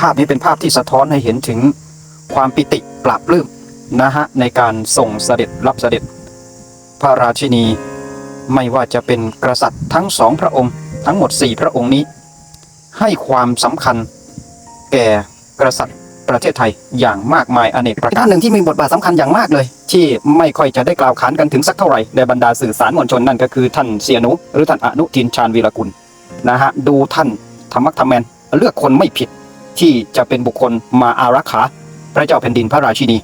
ภาพนี้เป็นภาพที่สะท้อนให้เห็นถึงความปิติปราบลื้มนะฮะในการส่งเสด็จรับเสด็จ พระราชินี ไม่ว่าจะเป็นกษัตริย์ทั้งสองพระองค์ทั้งหมดสี่พระองค์นี้ ให้ความสำคัญแก่กษัตริย์ประเทศไทยอย่างมากมายอเนกประการหนึ่งที่มีบทบาทสำคัญอย่างมากเลย ที่ไม่ค่อยจะได้กล่าวขานกันถึงสักเท่าไหร่ในบรรดาสื่อสารมวลชนนั่นก็คือท่านเสียนุหรือท่านอนุทินชาญวีรกุลนะฮะดูท่านธรรมักทำแมนเลือกคนไม่ผิด ที่จะเป็นบุคคลมาอารักขาพระเจ้าแผ่นดินพระราชินี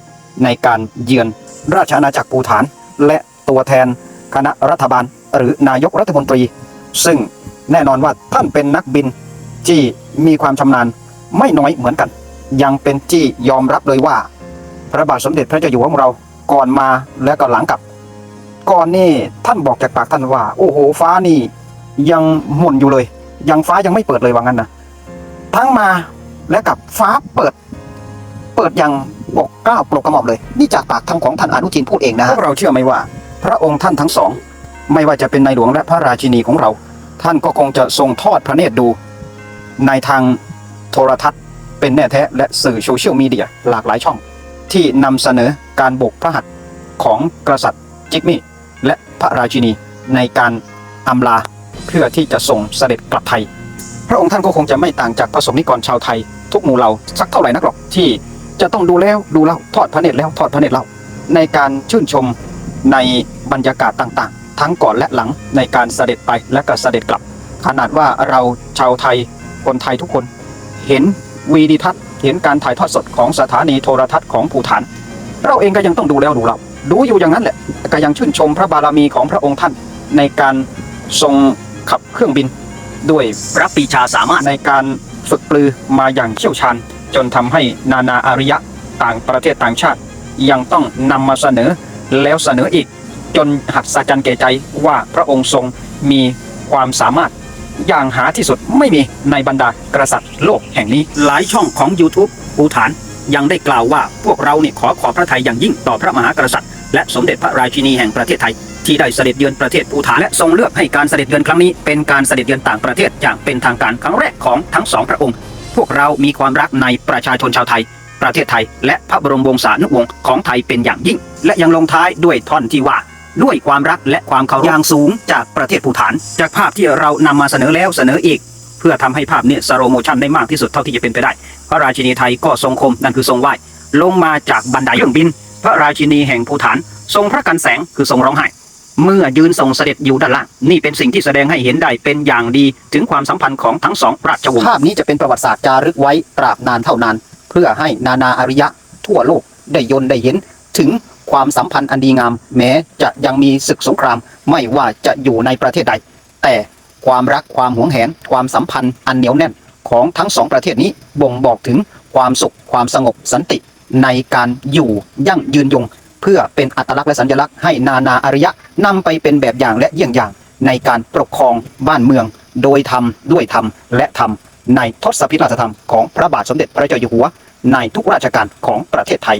ในการเยือนราชอาณาจักรปูฐาน และตัวแทนคณะรัฐบาล หรือนายกรัฐมนตรี ซึ่งแน่นอนว่าท่านเป็นนักบินที่มีความชำนาญไม่น้อยเหมือนกัน ยังเป็นที่ยอมรับเลยว่า พระบาทสมเด็จพระเจ้าอยู่หัวของเราก่อนมาและก็หลังกลับ ก่อนนี่ท่านบอกจากปากท่านว่า โอ้โหฟ้านี่ยังหมุนอยู่เลย ยังฟ้ายังไม่เปิดเลยว่างั้นนะทั้งมา และกับฟ้าเปิด เปิดอย่างปกเกล้าปลกกระหม่อมเลย นี่จากปากทางของท่านอนุทินพูดเองนะพวกเราเชื่อไหมว่า พระองค์ท่านทั้งสอง ไม่ว่าจะเป็นในหลวงและพระราชินีของเรา ท่านก็คงจะทรงทอดพระเนตรดู ในทางโทรทัศน์ เป็นแน่แท้และสื่อโซเชียลมีเดียหลากหลายช่อง ที่นำเสนอการบกพระหัตถ์ของกษัตริย์จิกมี่และพระราชินีในการอำลาเพื่อที่จะส่งเสด็จกลับไทย พระองค์ท่านก็คงจะไม่ต่างจากประสบนิกรชาวไทย ทุกหมู่เหล่าสักเท่าไหร่นักหรอกที่จะต้องดูแล้วดูเล่าทอดพระเนตรแล้วทอดพระเนตรเล่าในการชื่นชมในบรรยากาศต่างๆ ทั้งก่อนและหลังในการเสด็จไปและก็เสด็จกลับ ขนาดว่าเราชาวไทยคนไทยทุกคน เห็นวีดีทัศน์เห็นการถ่ายทอดสดของสถานีโทรทัศน์ของภูฐาน เราเองก็ยังต้องดูแล้วดูเล่าดูอยู่อย่างนั้นแหละก็ยังชื่นชมพระบารมีของพระองค์ท่านในการทรงขับเครื่องบิน ด้วยพระปีชาสามารถในการฝึกปลือมาอย่างเชี่ยวชาญ จนทำให้นานาอาริยะต่างประเทศต่างชาติ ยังต้องนำมาเสนอแล้วเสนออีก จนหัดสะจันแก่ใจว่าพระองค์ทรงมีความสามารถอย่างหาที่สุดไม่มีในบรรดากษัตริย์โลกแห่งนี้ หลายช่องของ YouTube ภูฐานยังได้กล่าวว่าพวกเราเนี่ยขอขอบพระทัยอย่างยิ่งต่อพระมหากษัตริย์ และสมเด็จพระราชินีแห่งประเทศไทย ที่ได้เสด็จเยือนประเทศภูฐานและทรงเลือกให้การเสด็จเยือนครั้งนี้เป็นการเสด็จเยือนต่างประเทศอย่างเป็นทางการครั้งแรกของทั้งสองพระองค์ พวกเรามีความรักในประชาชนชาวไทย ประเทศไทย และพระบรมวงศานุวงศ์ของไทยเป็นอย่างยิ่ง และยังลงท้ายด้วยท่อนที่ว่าด้วยความรักและความเคารพอย่างสูงจากประเทศภูฐาน จากภาพที่เรานำมาเสนอแล้วเสนออีก เพื่อทำให้ภาพเนี่ยสโลโมชันได้มากที่สุดเท่าที่จะเป็นไปได้ พระราชินีไทยก็ทรงคมนั่นคือทรงไหว้ลงมาจากบันไดเครื่องบิน พระราชินีแห่งภูฐาน ทรงพระกันแสงคือทรงร้องไห้ เมื่อยืนทรงเสด็จอยู่ด้านล่าง นี่เป็นสิ่งที่แสดงให้เห็นได้เป็นอย่างดีถึงความสัมพันธ์ของทั้งสองราชวงศ์ภาพนี้จะเป็นประวัติศาสตร์จารึกไว้ตราบนานเท่านานเพื่อให้นานาอารยะ ทั่วโลกได้ยนได้เห็นถึงความสัมพันธ์อันดีงาม แม้จะยังมีศึกสงคราม ไม่ว่าจะอยู่ในประเทศใด แต่ความรักความหวงแหน ความสัมพันธ์อันเหนียวแน่นของทั้งสองประเทศนี้บ่งบอกถึงความสุขความสงบสันติ ในการอยู่ยั่งยืนยง เพื่อเป็นอัตลักษณ์และสัญลักษณ์ให้นานาอารยะนำไปเป็นแบบอย่างและเยี่ยงอย่าง ในการปกครองบ้านเมือง โดยธรรมด้วยธรรมและธรรมในทศพิธราชธรรมของพระบาทสมเด็จพระเจ้าอยู่หัว ในทุกราชการของประเทศไทย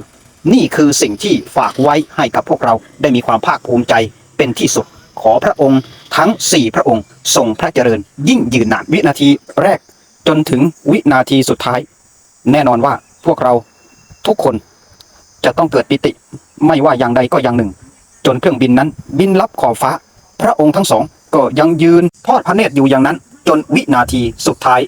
นี่คือสิ่งที่ฝากไว้ให้กับพวกเราได้มีความภาคภูมิใจเป็นที่สุดขอพระองค์ทั้ง 4 พระองค์ทรงพระเจริญ ยิ่งยืนนานวินาทีแรกจนถึงวินาทีสุดท้าย แน่นอนว่าพวกเรา ทุกคน จะต้องเกิดปิติ ไม่ว่าอย่างใดก็อย่างหนึ่ง จนเครื่องบินนั้น บินลับขอบฟ้า พระองค์ทั้งสองก็ยังยืนทอดพระเนตรอยู่อย่างนั้น จนวินาทีสุดท้าย